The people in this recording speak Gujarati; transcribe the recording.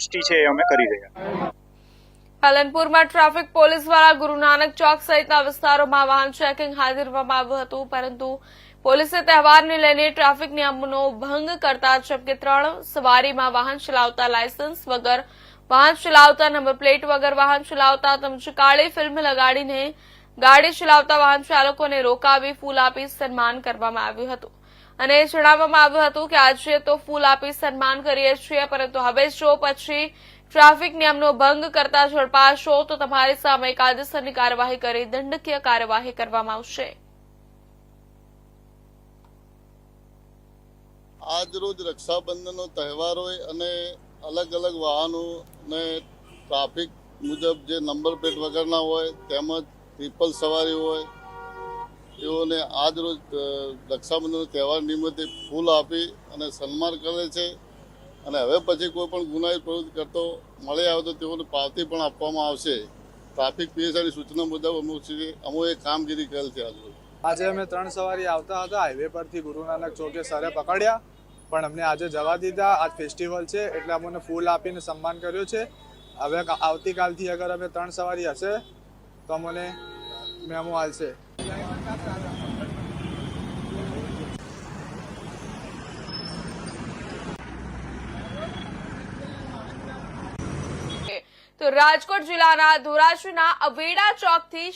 પુષ્ટિ છે અમે કરી રહ્યા પાલનપુરમાં ટ્રાફિક પોલીસ દ્વારા ગુરુ ચોક સહિતના વિસ્તારોમાં વાહન ચેકિંગ હાથ આવ્યું હતું, પરંતુ પોલીસે તહેવારને લઈને ટ્રાફિક નિયમોનો ભંગ કરતા જબકે ત્રણ સવારીમાં વાહન ચલાવતા લાયસન્સ વગર વાહન ચલાવતા નંબર પ્લેટ વગર વાહન ચલાવતા તેમજ કાળી ફિલ્મ લગાડીને ગાડી ચલાવતા વાહન ચાલકોને રોકાવી ફૂલ આપી સન્માન કરવામાં આવ્યું હતું. અને જણાવવામાં આવ્યું હતું કે આજે તો ફૂલ આપી સન્માન કરીએ છીએ, પરંતુ હવે જો પછી ટ્રાફિક નિયમનો ભંગ કરતા ઝડપાશો, તો તમારી સામે કાયદેસરની કાર્યવાહી કરી દંડકીય કાર્યવાહી કરવામાં આવશે. આજરોજ રક્ષાબંધનનો તહેવાર હોય અને અલગ અલગ વાહનોને ટ્રાફિક મુજબ જે નંબર પ્લેટ વગરના હોય, તેમજ ટ્રિપલ સવારી હોય, તેઓને આજ રોજ રક્ષાબંધનનો તહેવાર નિમિત્તે ફૂલ આપી અને સન્માન કરે છે. અને હવે પછી કોઈ પણ ગુનાહિત પ્રવૃત્તિ કરતો, મળી આવે તો તેઓને પાવતી પણ આપવામાં આવશે. ટ્રાફિક પીએસઆઈની સૂચના મુજબ અમુક અમુક એ કામગીરી કરેલ છે આજ આજે અમે ત્રણ સવારી આવતા હતા, હાઈવે પરથી ગુરુ નાનક ચોકે સરે પકડ્યા, પણ અમને આજે જવા દીધા. આજ ફેસ્ટિવલ છે, એટલે અમને ફૂલ આપીને સન્માન કર્યું છે. હવે આવતીકાલથી અગર અમે ત્રણ સવારી હશે તો અમને મેમો આવશે તો રાજકોટ જિલ્લાના ધોરાજીના અવેડા ચોકથી